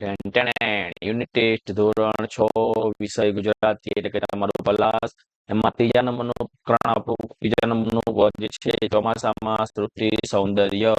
Unit ધોરણ છ, વિષય ગુજરાતી એટલે કે પલાસ એમાં ત્રીજા નંબરનું પ્રકરણ આપણું ત્રીજા નંબરનું પદ છે ચોમાસામાં સૃષ્ટિ સૌંદર્ય.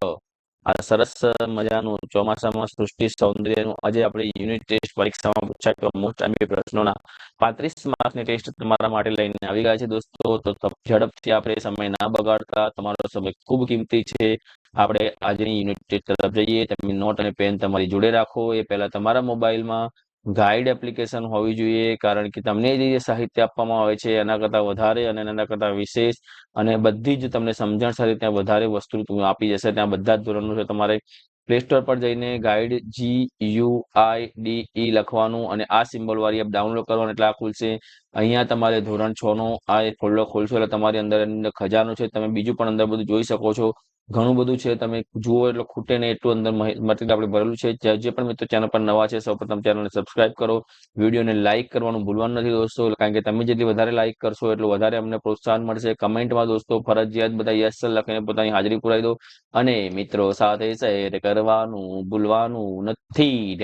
આ સરસ મજાનું ચોમાસામાં સૃષ્ટિ સૌંદર્યનું આજે આપણે યુનિટ ટેસ્ટ પરીક્ષામાં પૂછાય મોસ્ટ આઈમ્પી પ્રશ્નોના પાંત્રીસ માર્ક્સની ટેસ્ટ તમારા માટે લઈને આવી ગયા છે દોસ્તો. તો ઝડપથી આપણે સમય ના બગાડતા, તમારો સમય ખૂબ કિંમતી છે. આપણે આજની યુનિટ ટેસ્ટ તરફ જઈએ તમે નોટ અને પેન તમારી જોડે રાખો. એ પહેલા તમારા મોબાઈલમાં ગાઈડ એપ્લિકેશન હોવી જોઈએ, કારણ કે તમને જે સાહિત્ય આપવામાં આવે છે, એના કરતાં વધારે અને એના કરતાં વિશેષ અને બધી જ તમને સમજણ સાથે ત્યાં વધારે વસ્તુ આપી જશે. ત્યાં બધા જ ધોરણો છે. તમારે પ્લે સ્ટોર પર જઈને guide G U I D E લખવાનું અને આ સિમ્બોલ વાળી એપ ડાઉનલોડ કરવાનું એટલે આ ખુલશે. અહીંયા તમારે ધોરણ છ નો આ ફોલ્ડર ખોલશો એટલે તમારી અંદર ખજાનો છે, તમે બીજું પણ અંદર બધું જોઈ શકો છો. ઘણું બધું છે, તમે જુઓ એટલે ખૂટે ને એટલું અંદર મટીરિયલ આપણે ભરેલું છે. જે પણ મિત્રો ચેનલ પર નવા છે, સૌપ્રથમ ચેનલને સબસ્ક્રાઇબ કરો. વિડીયોને લાઇક કરવાનું ભૂલવાનું નથી દોસ્તો, કારણ કે તમે જેટલી વધારે લાઇક કરશો એટલું વધારે અમને પ્રોત્સાહન મળશે. કમેન્ટમાં દોસ્તો ફરજિયાત બધા યસ લખીને પોતાની હાજરી પુરાવી દો. અને મિત્રો સાથે શેર કરવાનું ભૂલવાનું નથી.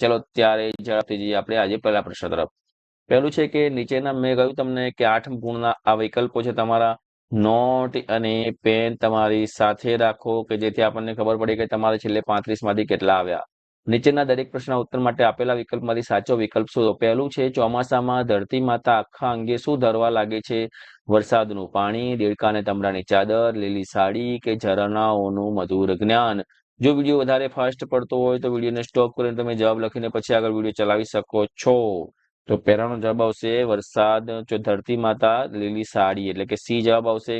ચલો ત્યારે ઝડપથી જઈએ. આપણે આજે પહેલા પ્રશ્ન તરફ. પહેલું છે કે નીચેના મેં કહ્યું તમને કે આઠ ગુણના આ વિકલ્પો છે તમારા. નોટ અને પેન તમારી સાથે રાખો કે જેથી આપણને ખબર પડે કે તમારે છેલ્લે પાંત્રીસમાંથી કેટલા આવ્યા. નીચેના દરેક પ્રશ્નના ઉત્તર માટે આપેલા વિકલ્પમાંથી સાચો વિકલ્પ શોધો. પહેલું છે ચોમાસામાં ધરતી માતા આખા અંગે શું ધરવા લાગે છે? વરસાદનું પાણી, દેડકા અને તમરાની ચાદર, લીલી સાડી કે ઝરણાઓનું મધુર જ્ઞાન? જો વીડિયો વધારે ફાસ્ટ પડતો હોય તો વિડીયોને સ્ટોપ કરીને તમે જવાબ લખીને પછી આગળ વીડિયો ચલાવી શકો છો. તો પહેલાનો જવાબ આવશે વરસાદ, જો ધરતી માતા લીલી સાડી, એટલે કે સી જવાબ આવશે.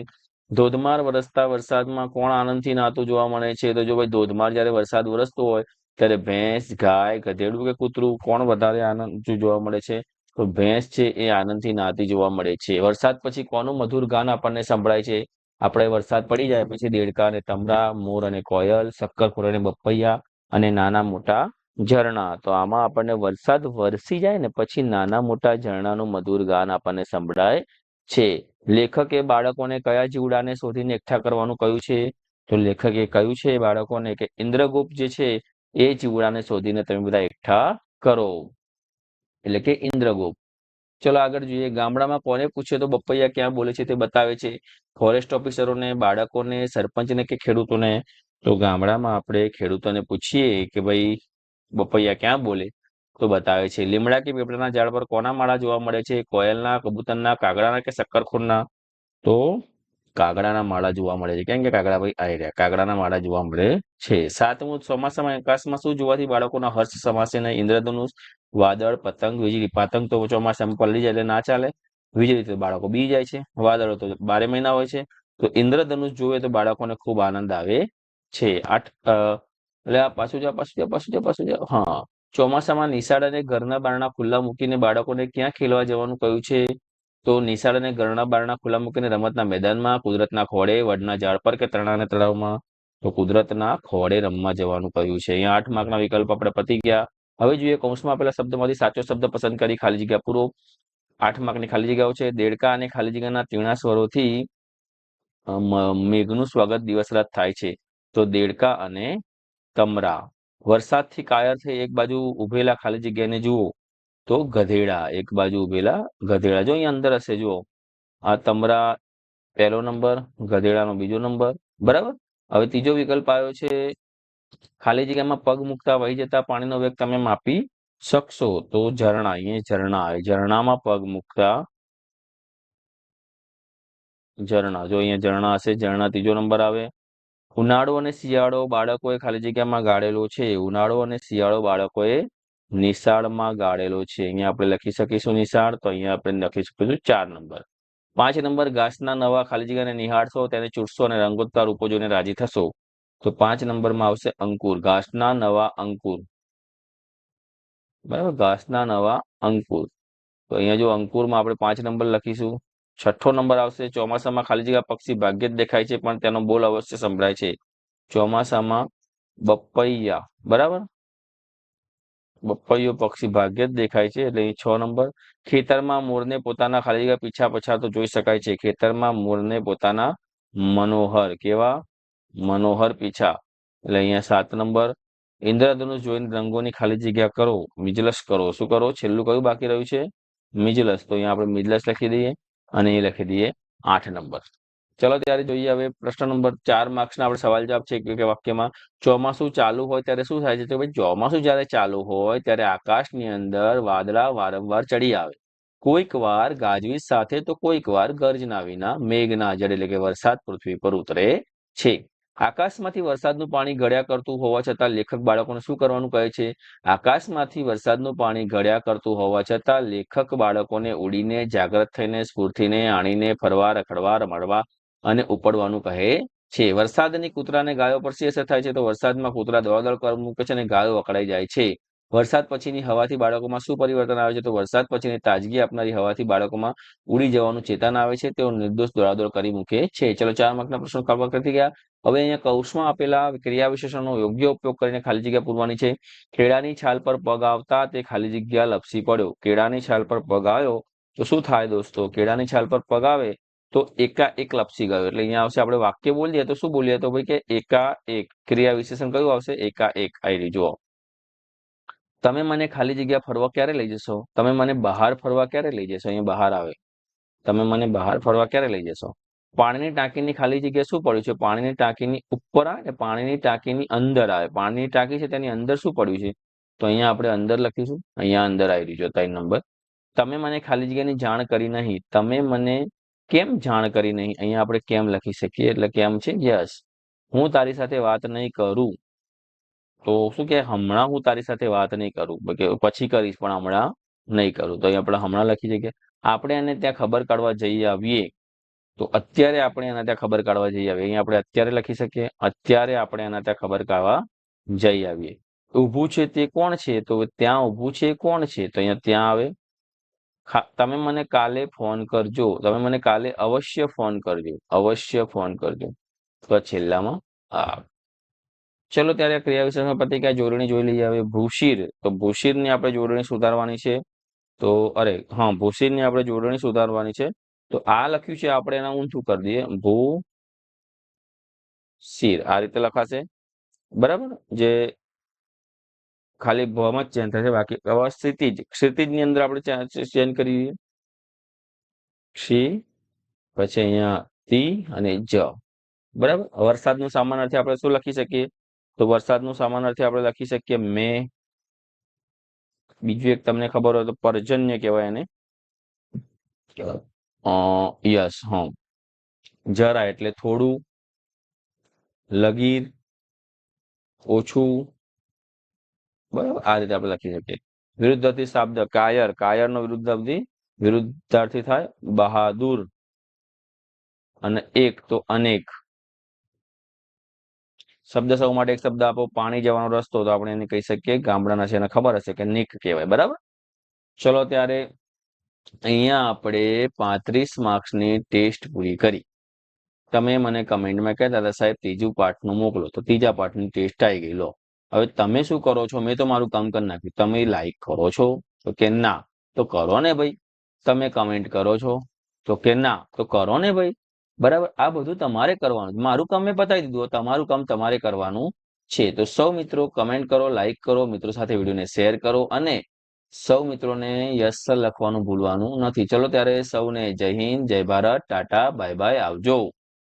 ધોધમાર વરસતા વરસાદમાં કોણ આનંદથી નાતું જોવા મળે છે? તો જો ભાઈ ધોધમાર જયારે વરસાદ વરસતો હોય, ત્યારે ભેંસ, ગાય, ગધેડું કે કૂતરું કોણ વધારે આનંદ જોવા મળે છે? તો ભેંસ છે એ આનંદથી નાતી જોવા મળે છે. વરસાદ પછી કોનું મધુર ગાન આપણને સંભળાય છે? આપણે વરસાદ પડી જાય પછી દેડકા અને તમરા, મોર અને કોયલ, શક્કરખોર અને બપૈયા અને નાના મોટા ઝરણા. તો આમાં આપણને વરસાદ વરસી જાય ને પછી નાના મોટા ઝરણાનું મધુર ગાન આપણને સંભળાય છે. લેખકે બાળકોને કયા જીવડાને શોધીને એકઠા કરવાનું કહ્યું છે? તો લેખકે કહ્યું છે બાળકોને કે ઇન્દ્રગુપ્ત જે છે એ જીવડાને શોધીને તમે બધા એકઠા કરો. એટલે કે ઇન્દ્રગુપ્ત. ચલો આગળ જોઈએ. ગામડામાં કોને પૂછે તો બપૈયા ક્યાં બોલે છે તે બતાવે છે. ફોરેસ્ટ ઓફિસરોને, બાળકોને, સરપંચને કે ખેડૂતોને? તો ગામડામાં આપણે ખેડૂતોને પૂછીએ કે ભાઈ બપૈયા ક્યાં બોલે? તો બતાવે છે, લીમડા કે પીપળાના ઝાડ પર કોના માળા જોવા મળે છે? કોયલના, કબૂતરના, કાગડાના કે શક્કરખોરના? તો કાગડાના માળા જોવા મળે છે. કેમ કે કાગડા ભાઈ આવી રહ્યા, કાગડાના માળા જોવા મળે છે. સાતમું, ચોમાસામાં આકાશમાં શું જોવાથી બાળકોના હર્ષ સમાશે ને ઇન્દ્રધનુષ, વાદળ, પતંગ, વીજળી, પતંગ તો ચોમાસામાં પલળી જાય એટલે ના ચાલે. વીજળી તો બાળકો બી જાય છે. વાદળો તો બારે મહિના હોય છે. તો ઇન્દ્રધનુષ જોવે તો બાળકોને ખૂબ આનંદ આવે છે. આઠ એટલે આ પાછું જાઓ પાછું જાઓ પાછું જાઓ પાછું જાઓ હા. ચોમાસામાં નિશાળ અને ઘરના બારણા ખુલ્લા મૂકીને બાળકોને ક્યાં ખેલવા જવાનું કહ્યું છે? તો નિશાળ અને ઘરના બારણા ખુલ્લા મૂકીને રમતના મેદાનમાં, કુદરતના ખોળે, વડના ઝાડ પર કે તણાના તળાવમાં? તો કુદરતના ખોળે રમવા જવાનું કહ્યું છે. અહીંયા આઠ માર્કના વિકલ્પ આપણે પતી ગયા. હવે જોઈએ કૌંસમાં આપેલા શબ્દમાંથી સાચો શબ્દ પસંદ કરી ખાલી જગ્યા પૂરો. આઠ માર્કની ખાલી જગ્યાઓ છે. દેડકા અને ખાલી જગ્યાના તીણા સ્વરોથી મેઘનું સ્વાગત દિવસ રાત થાય છે. તો દેડકા અને તમરા વરસાદથી કાયર થઈ એક બાજુ ઉભેલા ખાલી જગ્યાને જુઓ તો ગધેડા, એક બાજુ ઉભેલા ગધેડા. જો અહીંયા અંદર હશે, જુઓ. આ તમરા પહેલો નંબર, ગધેડાનો બીજો નંબર, બરાબર? હવે ત્રીજો વિકલ્પ આવ્યો છે, ખાલી જગ્યામાં પગ મૂકતા વહી જતા પાણીનો વેગ તમે માપી શકશો તો ઝરણા, અહીંયા ઝરણા આવે. ઝરણામાં પગ મૂકતા ઝરણા. જો અહીંયા ઝરણા હશે, ઝરણા ત્રીજો નંબર આવે. ઉનાળો અને શિયાળો બાળકોએ ખાલી જગ્યામાં ગાળેલો છે. ઉનાળો અને શિયાળો બાળકોએ નિશાળમાં ગાળેલો છે. અહીંયા આપણે લખી શકીશું નિશાળ, તો અહીંયા આપણે લખી શકીશું ચાર નંબર. પાંચ નંબર, ઘાસના નવા ખાલી જગ્યાને નિહાળશો, તેને ચૂટશો અને રંગોત્કાર રૂપો જોઈને રાજી થશો. તો પાંચ નંબરમાં આવશે અંકુર, ઘાસના નવા અંકુર. બરાબર? ઘાસના નવા અંકુર. તો અહીંયા જો અંકુરમાં આપણે પાંચ નંબર લખીશું. છઠ્ઠો નંબર આવશે. ચોમાસામાં ખાલી જગ્યા પક્ષી ભાગ્ય જ દેખાય છે, પણ તેનો બોલ અવશ્ય સંભળાય છે. ચોમાસામાં બપૈયા, બરાબર? બપૈયો પક્ષી ભાગ્ય જ દેખાય છે, એટલે છ નંબર. ખેતરમાં મોરને પોતાના ખાલી જગ્યા પીછા પછા તો જોઈ શકાય છે. ખેતરમાં મોરને પોતાના મનોહર, કેવા? મનોહર પીછા. એટલે અહીંયા સાત નંબર. ઇન્દ્રધનુષ જોઈને રંગોની ખાલી જગ્યા કરો, મિજલસ કરો. શું કરો? છેલ્લું કયું બાકી રહ્યું છે? મિજલસ. તો અહીંયા આપણે મિજલસ લખી દઈએ. અને એ લખી દઈએ આઠ નંબર. ચલો ત્યારે જોઈએ હવે પ્રશ્ન નંબર ચાર માર્ક્સના આપણે સવાલ જવાબ છે કે વાક્યમાં. ચોમાસું ચાલુ હોય ત્યારે શું થાય છે? તો ભાઈ ચોમાસું જ્યારે ચાલુ હોય ત્યારે આકાશની અંદર વાદળા વારંવાર ચડી આવે. કોઈક વાર ગાજવીજ સાથે તો કોઈક વાર ગર્જના વિના મેઘના જડ એટલે કે વરસાદ પૃથ્વી પર ઉતરે છે. આકાશમાંથી વરસાદનું પાણી ઘડ્યા કરતું હોવા છતાં લેખક બાળકોને શું કરવાનું કહે છે? આકાશમાંથી વરસાદનું પાણી ઘડ્યા કરતું હોવા છતાં લેખક બાળકોને ઉડીને, જાગ્રત થઈને, સ્ફૂર્તિને આણીને, ફરવા, રખડવા, રમડવા અને ઉપડવાનું કહે છે. વરસાદની કૂતરાને ગાયો પર શી અસર થાય છે તો વરસાદમાં કૂતરા દોડાદોડ કર મૂકે છે અને ગાયો અકળાઈ જાય છે. વરસાદ પછીની હવાથી બાળકોમાં શું પરિવર્તન આવે છે તો વરસાદ પછીની તાજગી આપનારી હવાથી બાળકોમાં ઉડી જવાનું ચેતન આવે છે. તેઓ નિર્દોષ દોડાદોડ કરી મૂકે છે. ચલો ચાર માર્કના પ્રશ્નો કવર કરી ગયા હવે અહીંયા કૌશમાં આપેલા ક્રિયા વિશેષણનો યોગ્ય ઉપયોગ કરીને ખાલી જગ્યા પૂરવાની છે. કેળાની છાલ પર પગ આવતા તે ખાલી જગ્યા લપસી પડ્યો. કેળાની છાલ પર પગ આવ્યો તો શું થાય દોસ્તો? કેળાની છાલ પર પગ આવે તો એકા એક લપસી ગયો. એટલે અહીંયા આવશે આપણે વાક્ય બોલીએ તો શું બોલીએ તો ભાઈ કે એકા એક. ક્રિયા વિશેષણ કયું આવશે? એકા એક. આવી જુઓ. તમે મને ખાલી જગ્યા ફરવા ક્યારે લઈ જશો? તમે મને બહાર ફરવા ક્યારે લઈ જશો? અહીંયા બહાર આવે. તમે મને બહાર ફરવા ક્યારે લઈ જશો? પાણીની ટાંકીની ખાલી જગ્યા શું પડ્યું છે? પાણીની ટાંકીની ઉપર આવે પાણીની ટાંકીની અંદર આવે. પાણીની ટાંકી છે તેની અંદર શું પડ્યું છે? તો અહીંયા આપણે અંદર લખીશું. અહીંયા અંદર આવી રહ્યું છે ત્રણ નંબર. તમે મને ખાલી જગ્યાની જાણ કરી નહીં. તમે મને કેમ જાણ કરી નહીં? અહીંયા આપણે કેમ લખી શકીએ? એટલે કેમ છે? યસ. હું તારી સાથે વાત નહીં કરું. તો શું કે હમણાં હું તારી સાથે વાત નહીં કરું. કે પછી કરીશ, પણ હમણાં નહીં કરું. તો અહીંયા આપણે હમણાં લખી શકીએ. આપણે એને ત્યાં ખબર કાઢવા જઈ આવીએ. તો અત્યારે આપણે એના ત્યાં ખબર કાઢવા જઈ આવીએ. અહીંયા આપણે અત્યારે લખી શકીએ, અત્યારે આપણે એના ત્યાં ખબર કાઢવા જઈ આવીએ. ઊભું છે તે કોણ છે? તો ત્યાં ઊભું છે કોણ છે? તો અહીંયા ત્યાં આવે. તમે મને કાલે ફોન કરજો. તમે મને કાલે અવશ્ય ફોન કરજો. અવશ્ય ફોન કરજો. તો છેલ્લામાં આ. ચલો ત્યારે ક્રિયા વિશેષમાં પ્રતિક્રિયા જોડણી જોઈ લઈએ. હવે ભૂશીર તો ભૂશીરની આપણે જોડણી સુધારવાની છે. તો અરે, હા ભૂશીરની આપણે જોડણી સુધારવાની છે. તો આ લખ્યું છે, આપણે એના ઊંધું કરી દઈએ? ભૂ શીર. આ રીતે લખાશે. બરાબર? જે ખાલી ભમાં જ ચેન્જ થશે, બાકી ક્ષિતિજ ક્ષિતિજની અંદર આપણે ચેન્જ કરીએ ક્ષી, પછી અહીંયા તી અને જ. બરાબર? વરસાદનું સામાનાર્થી આપણે શું લખી શકીએ? તો વરસાદનું સામાનાર્થી આપણે લખી શકીએ મે. બીજું એક તમને ખબર હોય તો પર્જન્ય કહેવાય એને. યસ, હા. જરા એટલે થોડું લગીર, ઓછું. બરાબર, આ રીતે આપણે લખી શકીએ. વિરુદ્ધાર્થી શબ્દ, કાયર કાયર નો વિરુદ્ધાર્થી વિરુદ્ધાર્થી થાય બહાદુર. અને એક તો અનેક. શબ્દ સૌ માટે એક શબ્દ આપો, પાણી જવાનો રસ્તો, તો આપણે એને કહી શકીએ ગામડાના છે એને ખબર હશે કે નિક કહેવાય, બરાબર? ચલો ત્યારે અહીંયા આપણે પાંત્રીસ માર્ક્સની ટેસ્ટ પૂરી કરી. તમે મને કમેન્ટમાં કહેતા હતા, સાહેબ, ત્રીજું પાર્ટનું મોકલો. તો ત્રીજા પાર્ટની ટેસ્ટ આવી ગઈ. લો. હવે તમે શું કરો છો? મેં તો મારું કામ કરી નાખ્યું. તમે લાઈક કરો છો? તો કે ના. તો કરો ને ભાઈ. તમે કમેન્ટ કરો છો? તો કે ના. તો કરો ને ભાઈ. બરાબર? આ બધું તમારે કરવાનું. મારું કામ મેં પતાવી દીધું. તમારું કામ તમારે કરવાનું છે. તો સૌ મિત્રો કમેન્ટ કરો, લાઈક કરો, મિત્રો સાથે વિડીયોને શેર કરો અને સૌ મિત્રોને યસ લખવાનું ભૂલવાનું નથી. ચલો ત્યારે સૌને જય હિન્દ, જય ભારત, ટાટા, બાય બાય, આવજો.